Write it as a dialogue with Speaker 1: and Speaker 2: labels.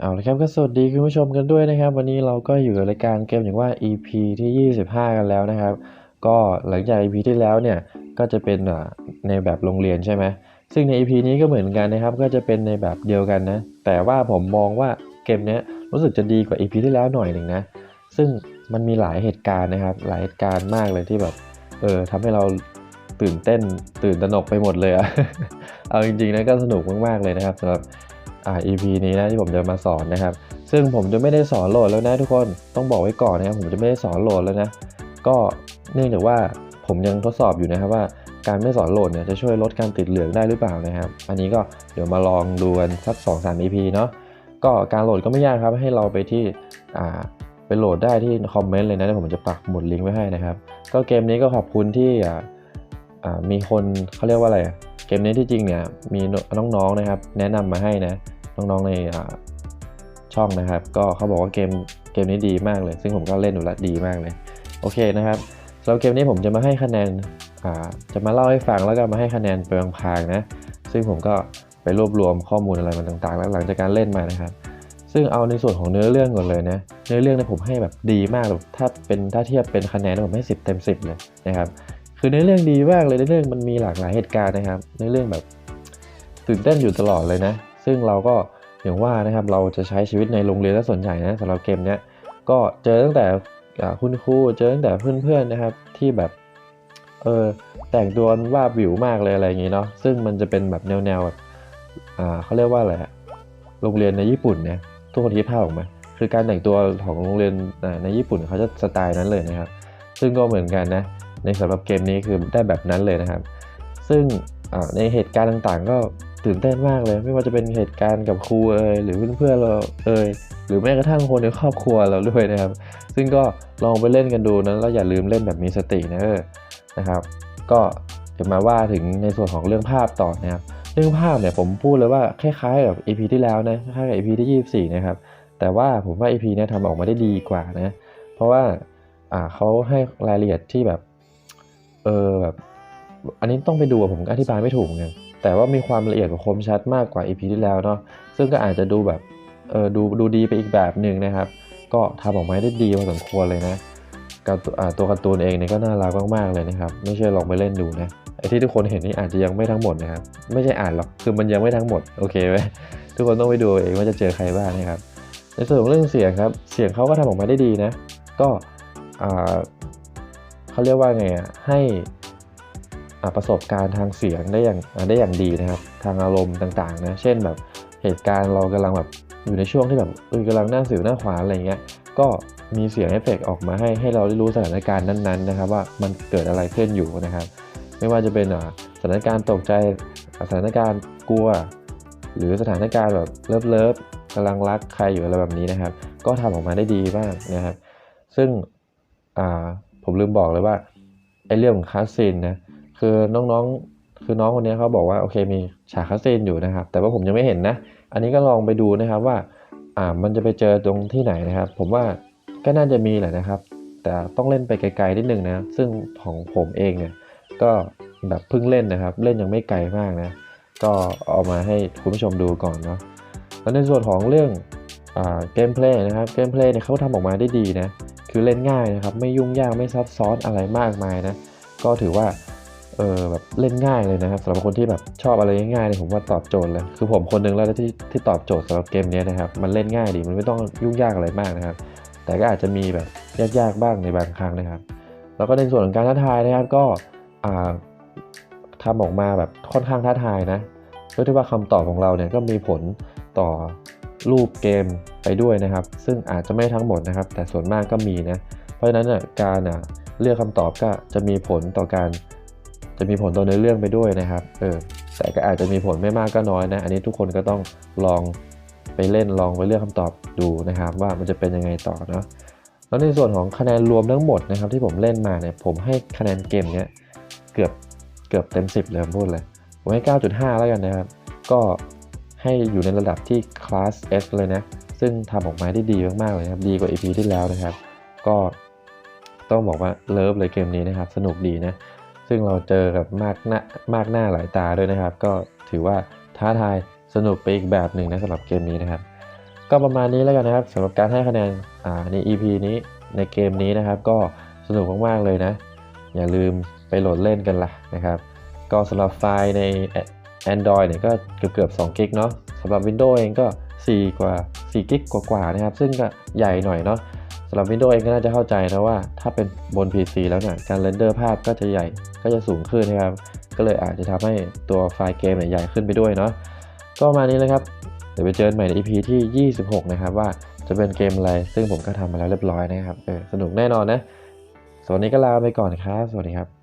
Speaker 1: เอาละครับก็สวัสดีคุณผู้ชมกันด้วยนะครับ วันนี้เราก็อยู่รายการเกมอย่างว่า EP ที่ 25 กันแล้วนะครับ ก็หลังจาก EP ที่แล้วเนี่ยก็จะเป็นในแบบโรงเรียนใช่ไหมซึ่งใน EP นี้ก็เหมือนกันนะครับ ก็จะเป็นในแบบเดียวกันนะ แต่ว่าผมมองว่าเกมนี้รู้สึกจะดีกว่า EP ที่แล้วหน่อยหนึ่งนะ ซึ่งมันมีหลายเหตุการณ์นะครับ หลายเหตุการณ์มากเลยที่แบบเออทำให้เราตื่นเต้นตื่นตระหนกไปหมดเลยอะเอาจริงๆนะก็สนุกมากๆเลยนะครับสำหรับ อ่า EP นี้นะที่ผมจะมาสอนนะครับ ซึ่งผมจะไม่ได้สอนโหลดแล้วนะทุกคนต้องบอกไว้ก่อนนะครับผมจะไม่ได้สอนโหลดแล้วนะ ก็เนื่องจากว่าผมยังทดสอบอยู่นะครับว่าการไม่สอนโหลดเนี่ยจะช่วยลดการติดเหลืองได้หรือเปล่านะครับ อันนี้ก็เดี๋ยวมาลองดูกันสัก 2-3 EP เนาะก็การโหลดก็ไม่ยากครับให้เราไปที่อ่าไปโหลดได้ที่คอมเมนต์เลยนะเดี๋ยวผมจะปักหมุดลิงก์ไว้ให้นะครับ ก็เกมนี้ก็ขอบคุณที่อ่ามีคนเขาเรียกว่าอะไร เกมนี้ที่จริงเนี่ยมีน้องๆนะครับ แนะนำมาให้นะ น้องๆในช่องนะครับ ก็เขาบอกว่าเกมเกมนี้ดีมากเลย ซึ่งผมก็เล่นอยู่แล้วดีมากเลย โอเคนะครับสำหรับเกมนี้ผมจะมาให้คะแนนจะมาเล่าให้ฟังแล้วก็มาให้คะแนนเปลืองพางนะ ซึ่งผมก็ไปรวบรวมข้อมูลอะไรมาต่างๆแล้วหลังจากการเล่นมานะครับ ซึ่งเอาในส่วนของเนื้อเรื่องก่อนเลยนะ เนื้อเรื่องเนี่ยผมให้แบบดีมากเลยถ้าเป็นถ้าเทียบเป็นคะแนนเนี่ยผมให้ 10 เต็ม 10 เลยนะครับ คือเนื้อเรื่องดีมากเลยเนื้อเรื่องมันมีหลากหลายเหตุการณ์นะครับ เนื้อเรื่องแบบตื่นเต้นอยู่ตลอดเลยนะ ซึ่งเราก็อย่างว่านะครับเราจะใช้ชีวิตในโรงเรียนซะส่วนใหญ่นะสำหรับเกมเนี้ยก็เจอตั้งแต่คุณครูเจอตั้งแต่เพื่อนๆนะครับที่แบบเออแต่งตัวว่าบวิวมากเลยอะไรอย่างงี้เนาะซึ่งมันจะเป็นแบบแนวๆแบบอ่าเขาเรียกว่าอะไรโรงเรียนในญี่ปุ่นเนี่ยทุกคนคิดภาพออกไหมคือการแต่งตัวของโรงเรียนในญี่ปุ่นเขาจะสไตล์นั้นเลยนะครับ ซึ่งก็เหมือนกันนะในสำหรับเกมนี้คือได้แบบนั้นเลยนะครับ ซึ่งในเหตุการณ์ต่างๆ ก็ ตื่นเต้นมากเลย ไม่ว่าจะเป็นเหตุการณ์กับครูเอ่ยหรือเพื่อนๆเราเอ่ยหรือแม้กระทั่งคนในครอบครัวเราด้วยนะครับ ซึ่งก็ลองไปเล่นกันดูนะแล้วอย่าลืมเล่นแบบมีสตินะเออนะครับ ก็จะมาว่าถึงในส่วนของเรื่องภาพต่อนะครับ เรื่องภาพเนี่ยผมพูดเลยว่าคล้ายๆกับ EP ที่แล้วนะคล้ายกับ EP ที่ 24 นะครับ แต่ว่าผมว่า EP เนี่ยทำออกมาได้ดีกว่านะ เพราะว่าอ่าเขาให้รายละเอียดที่แบบเออแบบอันนี้ต้องไปดูผมอธิบายไม่ถูกเหมือนกัน แต่ว่ามีความละเอียดกับคมชัดมากกว่า EP ที่แล้วเนาะซึ่งก็อาจจะดูแบบเออดูดูดีไปอีกแบบหนึ่งนะครับ ก็ทำออกมาได้ดีพอสมควรเลยนะการตัวการ์ตูนเองเนี่ยก็น่ารักมากๆเลยนะครับ ไม่เชื่อลองไปเล่นดูนะไอที่ทุกคนเห็นนี่อาจจะยังไม่ทั้งหมดนะครับ ไม่ใช่อ่านหรอกคือมันยังไม่ทั้งหมดโอเคไหมทุกคนต้องไปดูเองว่าจะเจอใครบ้างนะครับ ในส่วนของเรื่องเสียงครับ เสียงเขาก็ทำออกมาได้ดีนะ ก็เขาเรียกว่าไงอะให้ ประสบการณ์ทางเสียงได้อย่างได้อย่างดีนะครับ ทางอารมณ์ต่างๆนะเช่นแบบเหตุการณ์เรากำลังแบบอยู่ในช่วงที่แบบเออกำลังหน้าสิวหน้าขวานอะไรเงี้ยก็มีเสียงเอฟเฟกออกมาให้ให้เราได้รู้สถานการณ์นั้นๆนะครับว่ามันเกิดอะไรขึ้นอยู่นะครับ ไม่ว่าจะเป็นสถานการณ์ตกใจสถานการณ์กลัว หรือสถานการณ์แบบเลิฟเลิฟกำลังรักใครอยู่อะไรแบบนี้นะครับ ก็ทำออกมาได้ดีมากนะครับ ซึ่งผมลืมบอกเลยว่าไอเรื่องของคาสซีนนะ คือน้องๆ คือน้องคนนี้เขาบอกว่าโอเคมีฉากคาสซีนอยู่นะครับ แต่ว่าผมยังไม่เห็นนะ อันนี้ก็ลองไปดูนะครับว่า อ่ามันจะไปเจอตรงที่ไหนนะครับ ผมว่าก็น่าจะมีแหละนะครับ แต่ต้องเล่นไปไกลๆนิดนึงนะ ซึ่งของผมเองเนี่ยก็แบบเพิ่งเล่นนะครับ เล่นยังไม่ไกลมากนะ ก็เอามาให้คุณผู้ชมดูก่อนเนาะ แล้วในส่วนของเรื่องเกมเพลย์นะครับเกมเพลย์เนี่ยเขาทำออกมาได้ดีนะ คือเล่นง่ายนะครับ ไม่ยุ่งยากไม่ซับซ้อนอะไรมากมายนะ ก็ถือว่า เออแบบเล่นง่ายเลยนะครับสำหรับคนที่แบบชอบอะไรง่ายๆเนี่ยผมว่าตอบโจทย์เลยคือผมคนหนึงแล้วที่ที่ตอบโจทย์สำหรับเกมนี้นะครับมันเล่นง่ายดีมันไม่ต้องยุ่งยากอะไรมากนะครับ แต่ก็อาจจะมีแบบยากๆบ้างในบางครั้งนะครับ แล้วก็ในส่วนของการท้าทายนะครับก็อ่าทำออกมาแบบค่อนข้างท้าทายนะเพื่อที่ว่าคำตอบของเราเนี่ยก็มีผลต่อรูปเกมไปด้วยนะครับ ซึ่งอาจจะไม่ทั้งหมดนะครับ แต่ส่วนมากก็มีนะเพราะฉะนั้นน่ะการเลือกคำตอบก็จะมีผลต่อการ จะมีผลต่อเนื้อเรื่องไปด้วยนะครับเออแต่ก็อาจจะมีผลไม่มากก็น้อยนะ อันนี้ทุกคนก็ต้องลองไปเล่นลองไปเลือกคำตอบดูนะครับ ว่ามันจะเป็นยังไงต่อเนาะแล้วในส่วนของคะแนนรวมทั้งหมดนะครับ ที่ผมเล่นมาเนี่ยผมให้คะแนนเกมเนี้ยเกือบเกือบเต็ม 10 เลยผมพูดเลย ผมให้ 9.5 แล้วกันนะครับ ก็ให้อยู่ในระดับที่คลาส S เลยนะ ซึ่งทำออกมาได้ดีมาก ๆ เลยครับ ดีกว่า EP ที่แล้วนะครับ ก็ต้องบอกว่าเลิฟเลยเกมนี้นะครับ สนุกดีนะ ซึ่งเราเจอกับมากหน้ามากหน้าหลายตาด้วยนะครับ ก็ถือว่าท้าทายสนุกไปอีกแบบหนึ่งนะสำหรับเกมนี้นะครับ ก็ประมาณนี้แล้วกันนะครับสำหรับการให้คะแนนอ่าใน EP นี้ในเกมนี้นะครับ ก็สนุกมากๆเลยนะ อย่าลืมไปโหลดเล่นกันล่ะนะครับ ก็สำหรับไฟล์ใน Android เนี่ยก็เกือบเกือบ2กิกเนาะสำหรับ Windows เองก็ 4 กว่า4กิกกว่าๆนะครับ ซึ่งก็ใหญ่หน่อยเนาะ สำหรับ Windows เองก็น่าจะเข้าใจนะว่าถ้าเป็นบน PC แล้วเนี่ยการเรนเดอร์ภาพก็จะใหญ่ก็จะสูงขึ้นนะครับ ก็เลยอาจจะทำให้ตัวไฟล์เกมเนี่ยใหญ่ขึ้นไปด้วยเนาะก็ประมาณนี้เลยครับเดี๋ยวไปเจอกันใหม่ใน EP ที่ 26 นะครับว่าจะเป็นเกมอะไร ซึ่งผมก็ทำมาแล้วเรียบร้อยนะครับเออสนุกแน่นอนนะสวันนี้ก็ลาไปก่อนครับ สวัสดีครับ